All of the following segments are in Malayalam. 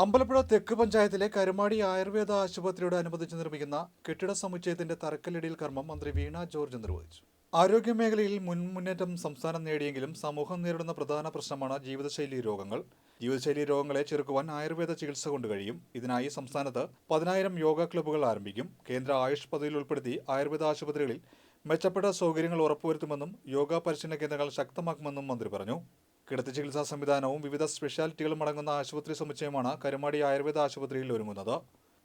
അമ്പലപ്പുഴ തെക്ക് പഞ്ചായത്തിലെ കരുമാടി ആയുർവേദ ആശുപത്രിയോട് അനുബന്ധിച്ച് നിർമ്മിക്കുന്ന കെട്ടിട സമുച്ചയത്തിന്റെ തറക്കല്ലിടിയിൽ കർമ്മം മന്ത്രി വീണ ജോർജ് നിർവഹിച്ചു. ആരോഗ്യമേഖലയിൽ മുൻമുന്നേറ്റം സംസ്ഥാനം നേടിയെങ്കിലും സമൂഹം നേരിടുന്ന പ്രധാന പ്രശ്നമാണ് ജീവിതശൈലി രോഗങ്ങൾ. ജീവിതശൈലി രോഗങ്ങളെ ചെറുക്കുവാൻ ആയുർവേദ ചികിത്സ കൊണ്ട് കഴിയും. ഇതിനായി സംസ്ഥാനത്ത് പതിനായിരം യോഗ ക്ലബ്ബുകൾ ആരംഭിക്കും. കേന്ദ്ര ആയുഷ് പദ്ധതിയിൽ ഉൾപ്പെടുത്തി ആയുർവേദ ആശുപത്രികളിൽ മെച്ചപ്പെട്ട സൗകര്യങ്ങൾ ഉറപ്പുവരുത്തുമെന്നും യോഗ പരിശീലന കേന്ദ്രങ്ങൾ ശക്തമാക്കുമെന്നും മന്ത്രി പറഞ്ഞു. കിടത്തി ചികിത്സാ സംവിധാനവും വിവിധ സ്പെഷ്യാലിറ്റികളും അടങ്ങുന്ന ആശുപത്രി സമുച്ചയമാണ് കരുമാടി ആയുർവേദ ആശുപത്രിയിൽ ഒരുങ്ങുന്നത്.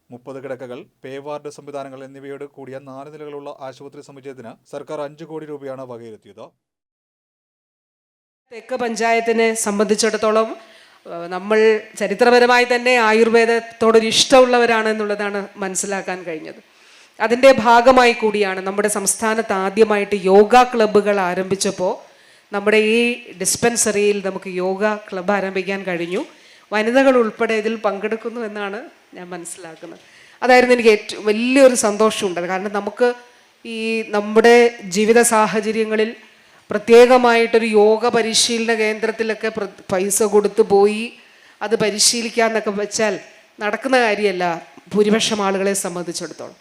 മുപ്പത് കിടക്കകൾ പേ വാർഡ് സംവിധാനങ്ങൾ എന്നിവയോട് കൂടിയ നാല് നിലകളുള്ള ആശുപത്രി സമുച്ചയത്തിന് സർക്കാർ അഞ്ച് കോടി രൂപയാണ് വകയിരുത്തിയത്. തെക്ക് പഞ്ചായത്തിനെ സംബന്ധിച്ചിടത്തോളം നമ്മൾ ചരിത്രപരമായി തന്നെ ആയുർവേദത്തോടൊരു ഇഷ്ടമുള്ളവരാണ് എന്നുള്ളതാണ് മനസ്സിലാക്കാൻ കഴിഞ്ഞത്. അതിന്റെ ഭാഗമായി കൂടിയാണ് നമ്മുടെ സംസ്ഥാനത്ത് ആദ്യമായിട്ട് യോഗ ക്ലബ്ബുകൾ ആരംഭിച്ചപ്പോൾ നമ്മുടെ ഈ ഡിസ്പെൻസറിയിൽ നമുക്ക് യോഗ ക്ലബ് ആരംഭിക്കാൻ കഴിഞ്ഞു. വനിതകൾ ഉൾപ്പെടെ ഇതിൽ പങ്കെടുക്കുന്നു എന്നാണ് ഞാൻ മനസ്സിലാക്കുന്നത്. അതായിരുന്നു എനിക്ക് ഏറ്റവും വലിയൊരു സന്തോഷമുണ്ട്. കാരണം നമുക്ക് ഈ നമ്മുടെ ജീവിത സാഹചര്യങ്ങളിൽ പ്രത്യേകമായിട്ടൊരു യോഗ പരിശീലന കേന്ദ്രത്തിലൊക്കെ പൈസ കൊടുത്തു പോയി അത് പരിശീലിക്കാമെന്നൊക്കെ വെച്ചാൽ നടക്കുന്ന കാര്യമല്ല ഭൂരിപക്ഷം ആളുകളെ സംബന്ധിച്ചിടത്തോളം.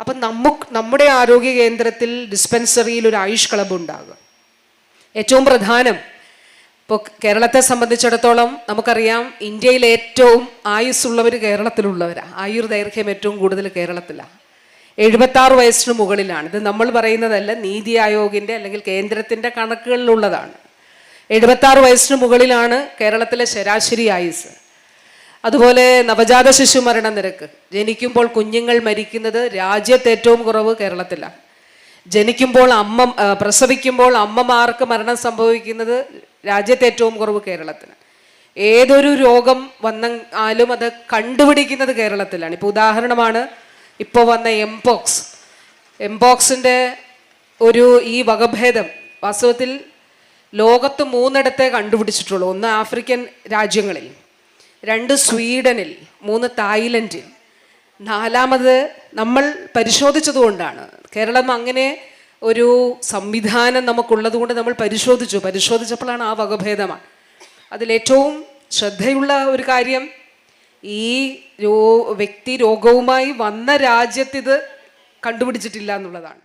അപ്പം നമുക്ക് നമ്മുടെ ആരോഗ്യ കേന്ദ്രത്തിൽ ഡിസ്പെൻസറിയിൽ ഒരു ആയുഷ് ക്ലബ് ഉണ്ടാകുക ഏറ്റവും പ്രധാനം. ഇപ്പോൾ കേരളത്തെ സംബന്ധിച്ചിടത്തോളം നമുക്കറിയാം ഇന്ത്യയിൽ ഏറ്റവും ആയുസ്സുള്ളവർ കേരളത്തിലുള്ളവരാണ് ആയുർദൈർഘ്യം ഏറ്റവും കൂടുതൽ കേരളത്തിലാണ് എഴുപത്തി ആറ് വയസ്സിന് മുകളിലാണ്. ഇത് നമ്മൾ പറയുന്നതല്ല നീതി ആയോഗിന്റെ അല്ലെങ്കിൽ കേന്ദ്രത്തിന്റെ കണക്കുകളിലുള്ളതാണ്. എഴുപത്തി ആറ് വയസ്സിന് മുകളിലാണ് കേരളത്തിലെ ശരാശരി ആയുസ് അതുപോലെ നവജാത ശിശു മരണ നിരക്ക്. ജനിക്കുമ്പോൾ കുഞ്ഞുങ്ങൾ മരിക്കുന്നത് രാജ്യത്ത് ഏറ്റവും കുറവ് കേരളത്തിലാണ് ജനിക്കുമ്പോൾ അമ്മ പ്രസവിക്കുമ്പോൾ അമ്മമാർക്ക് മരണം സംഭവിക്കുന്നത് രാജ്യത്തെ ഏറ്റവും കുറവ് കേരളത്തിന്. ഏതൊരു രോഗം വന്നാലും അത് കണ്ടുപിടിക്കുന്നത് കേരളത്തിലാണ്. ഇപ്പോൾ ഉദാഹരണമാണ് ഇപ്പോൾ വന്ന എംപോക്സ് എംപോക്സിന്റെ ഒരു ഈ വകഭേദം വാസ്തവത്തിൽ ലോകത്ത് മൂന്നിടത്തെ കണ്ടുപിടിച്ചിട്ടുള്ളൂ. ഒന്ന് ആഫ്രിക്കൻ രാജ്യങ്ങളിൽ രണ്ട് സ്വീഡനിൽ മൂന്ന് തായ്ലൻഡിൽ. നാലാമത് നമ്മൾ പരിശോധിച്ചതുകൊണ്ടാണ്. കേരളം അങ്ങനെ ഒരു സംവിധാനം നമുക്കുള്ളത് കൊണ്ട് നമ്മൾ പരിശോധിച്ചു. പരിശോധിച്ചപ്പോഴാണ് ആ വകഭേദമാണ്. അതിലേറ്റവും ശ്രദ്ധയുള്ള ഒരു കാര്യം ഈ രോ വ്യക്തി രോഗവുമായി വന്ന രാജ്യത്തിത് കണ്ടുപിടിച്ചിട്ടില്ല എന്നുള്ളതാണ്.